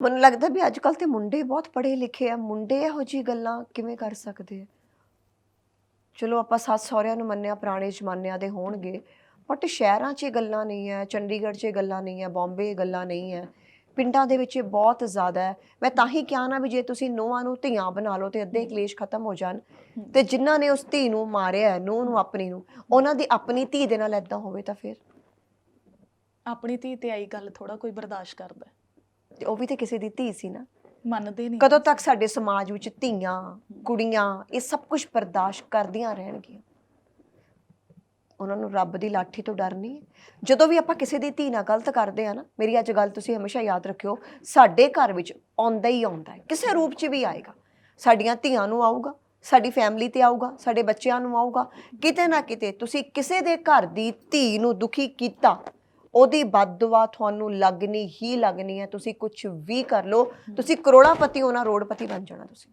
ਮੈਨੂੰ ਲੱਗਦਾ ਵੀ ਅੱਜ ਕੱਲ ਤੇ ਮੁੰਡੇ ਬਹੁਤ ਪੜ੍ਹੇ ਲਿਖੇ ਆ, ਮੁੰਡੇ ਇਹੋ ਜੀ ਗੱਲਾਂ ਕਿਵੇਂ ਕਰ ਸਕਦੇ ਆ? ਚਲੋ ਆਪਾਂ ਸੱਸ ਸਹੁਰਿਆਂ ਨੂੰ ਮੰਨਿਆ, ਪੁਰਾਣੇ ਜ਼ਮਾਨਿਆਂ ਦੇ ਹੋਣਗੇ ਬਟ ਸ਼ਹਿਰਾਂ 'ਚ ਇਹ ਗੱਲਾਂ ਨਹੀਂ ਹੈ ਚੰਡੀਗੜ੍ਹ 'ਚ ਇਹ ਗੱਲਾਂ ਨਹੀਂ ਹੈ ਬੰਬੇ ਇਹ ਗੱਲਾਂ ਨਹੀਂ ਹੈ ਪਿੰਡਾਂ ਦੇ ਵਿੱਚ ਇਹ ਬਹੁਤ ਜ਼ਿਆਦਾ ਹੈ ਮੈਂ ਤਾਂ ਹੀ ਕਿਹਾ ਨਾ ਵੀ ਜੇ ਤੁਸੀਂ ਨੂੰਹਾਂ ਨੂੰ ਧੀਆਂ ਬਣਾ ਲਓ ਤੇ ਅੱਧੇ ਕਲੇਸ਼ ਖਤਮ ਹੋ ਜਾਣ ਤੇ ਜਿਨ੍ਹਾਂ ਨੇ ਉਸ ਧੀ ਨੂੰ ਮਾਰਿਆ ਹੈ ਨੂੰਹ ਨੂੰ, ਆਪਣੀ ਨੂੰ, ਉਹਨਾਂ ਦੀ ਆਪਣੀ ਧੀ ਦੇ ਨਾਲ ਐਦਾਂ ਹੋਵੇ ਤਾਂ ਫਿਰ? ਆਪਣੀ ਧੀ ਤੇ ਆਈ ਗੱਲ ਥੋੜਾ ਕੋਈ ਬਰਦਾਸ਼ਤ ਕਰਦਾ। ਹੈ। ਤੇ ਉਹ ਵੀ ਤੇ ਕਿਸੇ ਦੀ ਧੀ ਸੀ ਨਾ। ਮੰਨਦੇ ਨਹੀਂ। ਕਦੋਂ ਤੱਕ ਸਾਡੇ ਸਮਾਜ ਵਿੱਚ ਧੀਆਂ ਕੁੜੀਆਂ ਇਹ ਸਭ ਕੁਝ ਬਰਦਾਸ਼ਤ ਕਰਦੀਆਂ ਰਹਿਣਗੀਆਂ। ਉਹਨਾਂ ਨੂੰ ਰੱਬ ਦੀ ਲਾਠੀ ਤੋਂ ਡਰ ਨਹੀਂ। ਜਦੋਂ ਵੀ ਆਪਾਂ ਕਿਸੇ ਦੀ ਧੀ ਨਾਲ ਗਲਤ ਕਰਦੇ ਆ ਨਾ ਮੇਰੀ ਅੱਜ ਗੱਲ ਤੁਸੀਂ ਹਮੇਸ਼ਾ ਯਾਦ ਰੱਖਿਓ ਸਾਡੇ ਘਰ ਵਿੱਚ ਆਉਂਦਾ ਹੀ ਆਉਂਦਾ ਹੈ। ਕਿਸੇ ਰੂਪ 'ਚ ਵੀ ਆਏਗਾ। ਸਾਡੀਆਂ ਧੀਆਂ ਨੂੰ ਆਊਗਾ ਸਾਡੀ ਫੈਮਿਲੀ ਤੇ ਆਊਗਾ ਸਾਡੇ ਬੱਚਿਆਂ ਨੂੰ ਆਊਗਾ। ਕਿਤੇ ਨਾ ਕਿਤੇ ਤੁਸੀਂ ਕਿਸੇ ਦੇ ਘਰ ਦੀ ਧੀ ਨੂੰ ਦੁਖੀ ਕੀਤਾ ਉਹਦੀ ਬਦਦੁਆ ਤੁਹਾਨੂੰ ਲੱਗਣੀ ਹੀ ਲੱਗਣੀ ਹੈ ਤੁਸੀਂ ਕੁਝ ਵੀ ਕਰ ਲਓ ਤੁਸੀਂ ਕਰੋੜਾਪਤੀ ਹੋਣਾ ਰੋੜਪਤੀ ਬਣ ਜਾਣਾ ਤੁਸੀਂ।